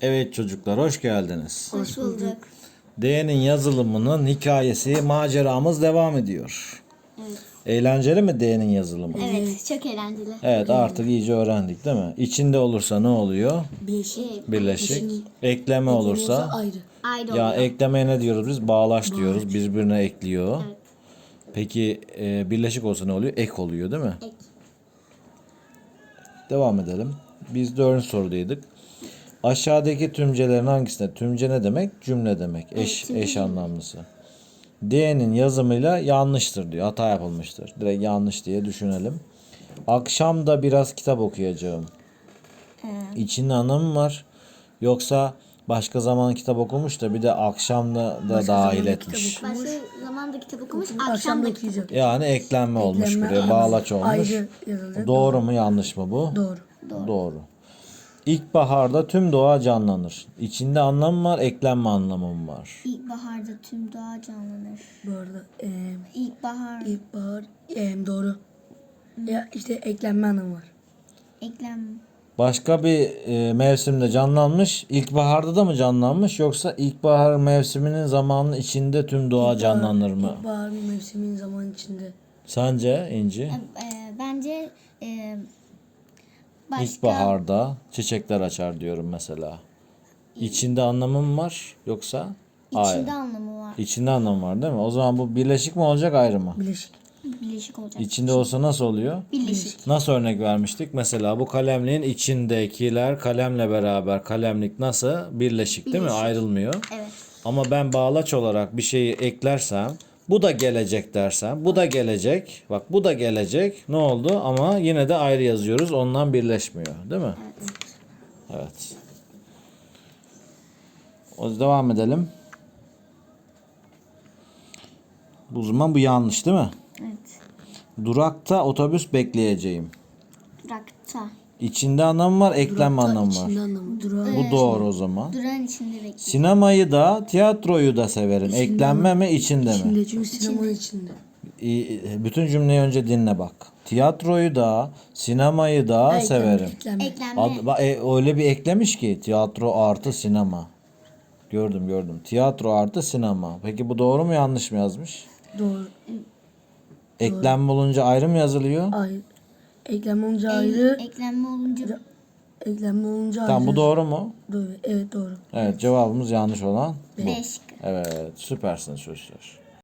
Evet çocuklar hoş geldiniz. Hoş bulduk. D'nin yazılımının hikayesi, maceramız devam ediyor. Evet. Eğlenceli mi D'nin yazılımı? Evet, çok eğlenceli. Evet artık iyice öğrendik değil mi? İçinde olursa ne oluyor? Bileşik. Birleşik. Ekleme olursa ayrı. Ayrı ya oluyor. eklemeye ne diyoruz biz? Bağlaç diyoruz. Birbirine ekliyor. Evet. Peki e, birleşik olsa ne oluyor? Ek oluyor değil mi? Ek. Devam edelim. Biz dördüncü sorudaydık. Aşağıdaki tümcelerin hangisinde? Tümce ne demek? Cümle demek. Eş, eş anlamlısı. D'nin yazımıyla yanlıştır diyor. Hata yapılmıştır. Direkt yanlış diye düşünelim. Akşam da biraz kitap okuyacağım. İçinde anlamı var. Yoksa başka zaman kitap okumuş da bir de akşamda da dahil zamanda etmiş. kitap Başka zamanda kitap okumuş, Akşam akşam da da okuyacak. Yani eklenme olmuş Eklenme buraya. ama Bağlaç olmuş. Ayrı yazılacak. Doğru mu yanlış mı bu? Doğru. Doğru. İlkbaharda tüm doğa canlanır. İçinde anlam var, eklenme anlamı var. İlkbaharda tüm doğa canlanır. Bu arada e, İlkbahar ilkbahar e, doğru. Ya işte eklenme anlamı var. eklem Başka bir e, mevsimde canlanmış. İlkbaharda da mı canlanmış yoksa ilkbahar mevsiminin zamanının içinde tüm doğa canlanır mı? İlkbahar mevsiminin zaman içinde. Sence İnci? e, bence başka İlkbaharda çiçekler açar diyorum mesela. İçinde anlamı mı var yoksa? Hayır. içinde anlamı var. İçinde anlamı var değil mi? O zaman bu birleşik mi olacak ayrı mı? Bileşik. Birleşik olacak. İçinde olsa nasıl oluyor? Birleşik. Nasıl örnek vermiştik? Mesela bu kalemliğin içindekiler kalemle beraber kalemlik nasıl? Birleşik değil mi? Birleşik. Ayrılmıyor. Evet. Ama ben bağlaç olarak bir şeyi eklersem bu da gelecek dersem bu da gelecek. Bak bu da gelecek. Ne oldu? Ama yine de ayrı yazıyoruz. Ondan birleşmiyor. Değil mi? Evet. Evet. O zaman devam edelim. Bu zaman bu yanlış değil mi? Evet. Durakta otobüs bekleyeceğim. Durakta. İçinde anlamı var, eklenme anlamı var. İçinde anlamı. Bu doğru o zaman. Durağın içinde bekliyor. Sinemayı da, tiyatroyu da severim. Eklenme mi, içinde mi? İçinde çünkü sinemanın içinde. İyi, Bütün cümleyi önce dinle bak. Tiyatroyu da, sinemayı da Eklenme, severim. Eklenme. Eklenme. Ad- ba- e, öyle bir eklemiş ki tiyatro artı sinema. Gördüm gördüm. Tiyatro artı sinema. Peki bu doğru mu yanlış mı yazmış? Doğru. Eklenme olunca ayrı mı yazılıyor? Ayrı. Eklenme olunca ayrı. Eklenme olunca Eklenme olunca ayrı. Tamam bu doğru mu? Doğru. Evet doğru. Evet cevabımız yanlış olan bu. beş. Evet süpersiniz çocuklar.